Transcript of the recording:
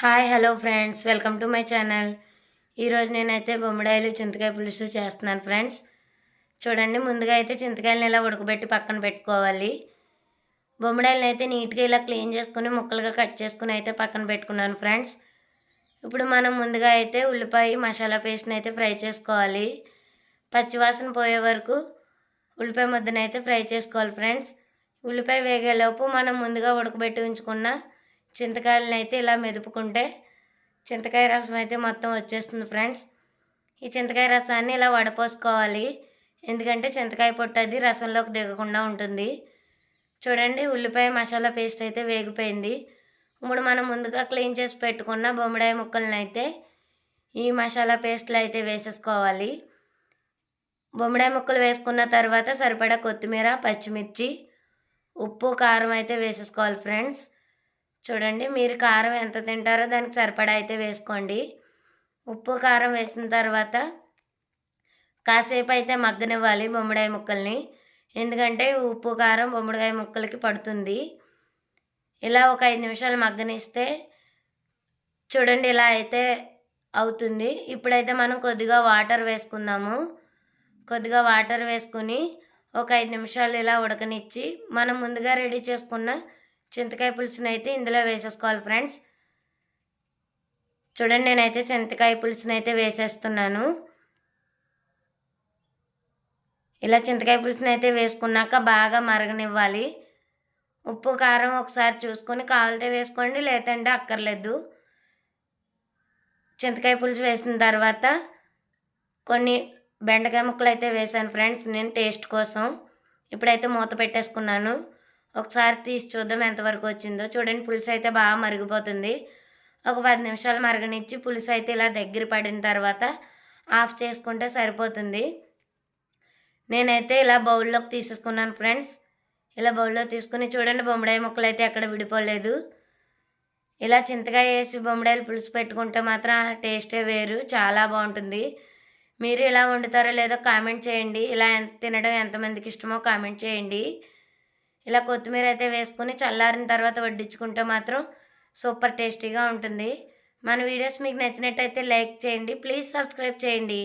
Hi hello friends. Welcome to my channel. ఈరోజు నేనైతే బొమ్మడాయిలు చింతకాయ పులుసు చేస్తున్నాను ఫ్రెండ్స్. చూడండి ముందుగా అయితే చింతకాయలను ఇలా ఉడకబెట్టి పక్కన పెట్టుకోవాలి. బొమ్మడాయిలను అయితే నీట్గా ఇలా క్లీన్ చేసుకుని ముక్కలుగా కట్ చేసుకుని అయితే పక్కన పెట్టుకున్నాను ఫ్రెండ్స్. ఇప్పుడు మనం ముందుగా అయితే ఉల్లిపాయ మసాలా పేస్ట్ని అయితే ఫ్రై చేసుకోవాలి. పచ్చివాసన పోయే వరకు ఉల్లిపాయ ముద్దనైతే అయితే ఫ్రై చేసుకోవాలి ఫ్రెండ్స్. ఉల్లిపాయ వేగేలోపు మనం ముందుగా ఉడకబెట్టి ఉంచుకున్న చింతకాయలను అయితే ఇలా మెదుపుకుంటే చింతకాయ రసం అయితే మొత్తం వచ్చేస్తుంది ఫ్రెండ్స్. ఈ చింతకాయ రసాన్ని ఇలా వడపోసుకోవాలి. ఎందుకంటే చింతకాయ పొట్టు అది రసంలోకి దిగకుండా ఉంటుంది. చూడండి ఉల్లిపాయ మసాలా పేస్ట్ అయితే వేగిపోయింది. ఇప్పుడు మనం ముందుగా క్లీన్ చేసి పెట్టుకున్న బొమ్మడాయి ముక్కలను అయితే ఈ మసాలా పేస్ట్లు అయితే వేసేసుకోవాలి. బొమ్మడాయి ముక్కలు వేసుకున్న తర్వాత సరిపడా కొత్తిమీర పచ్చిమిర్చి ఉప్పు కారం అయితే వేసేసుకోవాలి ఫ్రెండ్స్. చూడండి మీరు కారం ఎంత తింటారో దానికి సరిపడా అయితే వేసుకోండి. ఉప్పు కారం వేసిన తర్వాత కాసేపు అయితే మగ్గనివ్వాలి బొమ్మడాయి ముక్కల్ని. ఎందుకంటే ఉప్పు కారం బొమ్మడికాయ ముక్కలకి పడుతుంది. ఇలా ఒక ఐదు నిమిషాలు మగ్గనిస్తే చూడండి ఇలా అయితే అవుతుంది. ఇప్పుడైతే మనం కొద్దిగా వాటర్ వేసుకుందాము. కొద్దిగా వాటర్ వేసుకుని ఒక ఐదు నిమిషాలు ఇలా ఉడకనిచ్చి మనం ముందుగా రెడీ చేసుకున్న చింతకాయ పులుసుని అయితే ఇందులో వేసేసుకోవాలి ఫ్రెండ్స్. చూడండి నేనైతే చింతకాయ పులుసుని అయితే వేసేస్తున్నాను. ఇలా చింతకాయ పులుసుని అయితే వేసుకున్నాక బాగా మరగనివ్వాలి. ఉప్పు కారం ఒకసారి చూసుకొని కావాలితే వేసుకోండి లేదంటే అక్కర్లేదు. చింతకాయ పులుసు వేసిన తర్వాత కొన్ని బెండకాయ ముక్కలు అయితే వేసాను ఫ్రెండ్స్ నేను టేస్ట్ కోసం. ఇప్పుడైతే మూత పెట్టేసుకున్నాను. ఒకసారి తీసి చూద్దాం ఎంతవరకు వచ్చిందో. చూడండి పులుసు అయితే బాగా మరిగిపోతుంది. ఒక పది నిమిషాలు మరగనిచ్చి పులుసు అయితే ఇలా దగ్గర పడిన తర్వాత ఆఫ్ చేసుకుంటే సరిపోతుంది. నేనైతే ఇలా బౌల్లోకి తీసేసుకున్నాను ఫ్రెండ్స్. ఇలా బౌల్లో తీసుకుని చూడండి బొమ్మడాయి ముక్కలు అయితే ఎక్కడ విడిపోలేదు. ఇలా చింతకాయ వేసి బొమ్మడాయిలు పులుసు పెట్టుకుంటే మాత్రం టేస్టే వేరు చాలా బాగుంటుంది. మీరు ఇలా వండుతారో లేదో కామెంట్ చేయండి. ఇలా తినడం ఎంతమందికి ఇష్టమో కామెంట్ చేయండి. ఇలా కొత్తిమీర అయితే వేసుకుని చల్లారిన తర్వాత వడ్డించుకుంటే మాత్రం సూపర్ టేస్టీగా ఉంటుంది. మన వీడియోస్ మీకు నచ్చినట్టయితే లైక్ చేయండి. ప్లీజ్ సబ్స్క్రైబ్ చేయండి.